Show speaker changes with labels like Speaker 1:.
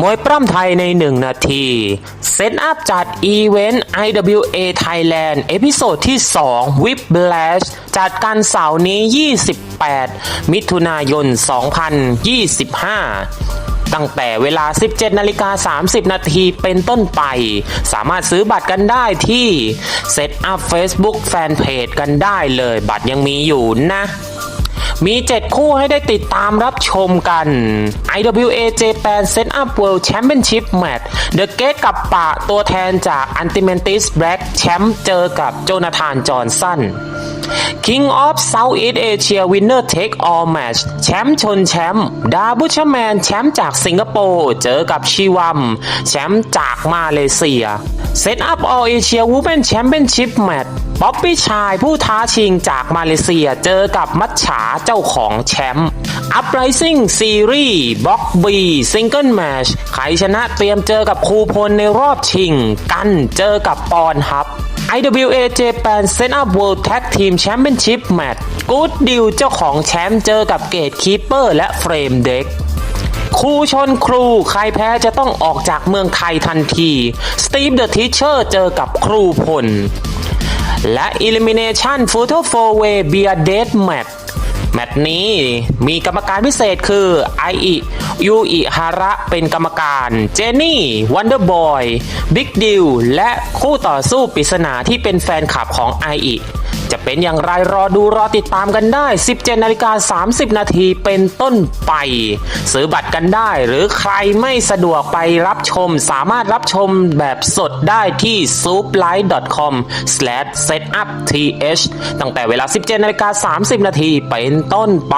Speaker 1: มวยปล้ำไทยใน 1 นาที เซตอัพจัดอีเวนต์ IWA Thailand เอพิโซดที่ 2 Whip Blast จัดกันเสาร์นี้ 28 มิถุนายน 2025ตั้งแต่เวลา 17 นาฬิกา 30 นาทีเป็นต้นไป สามารถซื้อบัตรกันได้ที่ Set Up Facebook Fanpage กันได้เลย บัตรยังมีอยู่นะ มี 7 คู่ให้ได้ติดตามรับชมกัน IWA Japan Set Up World Championship Match The Gate กับปะตัวแทนจาก Antimantis Black Champ เจอกับโจนาธานจอห์นสัน King of Southeast Asia Winner Take All Match แชมป์ชนแชมป์ดาบุชแมนแชมป์จากสิงคโปร์เจอกับชีวัม แชมป์จากมาเลเซีย Set Up All Asia Women Championship Match ป๊อปปี้ชายผู้ท้าชิงจากมาเลเซียเจอกับมัชฉาเจ้าของแชมป์ Uprising Series บ็อกบีซิงเกิลแมชใครชนะเตรียมเจอกับครูพลในรอบชิง กันเจอกับปอนฮับ IWA Japan Set Up World Tag Team Championship Match Good Deal เจ้าของแชมป์เจอกับเกตคีเปอร์และเฟรมเด็กครูชนครูใครแพ้จะต้องออกจากเมืองไทยทันที Steve the Teacher เจอกับครูพล และ Elimination Photo 4 Way Beer Death Match แมตช์นี้มีกรรมการพิเศษคือไออิยูอิฮาระเป็นกรรมการเจนี่วันเดอร์บอยบิ๊กดิวและคู่ต่อสู้ปริศนาที่เป็นแฟนคลับของไออิจะเป็นอย่างไรรอดูรอติดตามกันได้ 17นาฬิกา30 นาทีเป็นต้นไป ซื้อบัตรกันได้หรือใครไม่สะดวกไปรับชม สามารถรับชมแบบสดได้ที่ souplight.com/setupth ตั้งแต่เวลา 17นาฬิกา30 นาทีเป็นต้นไป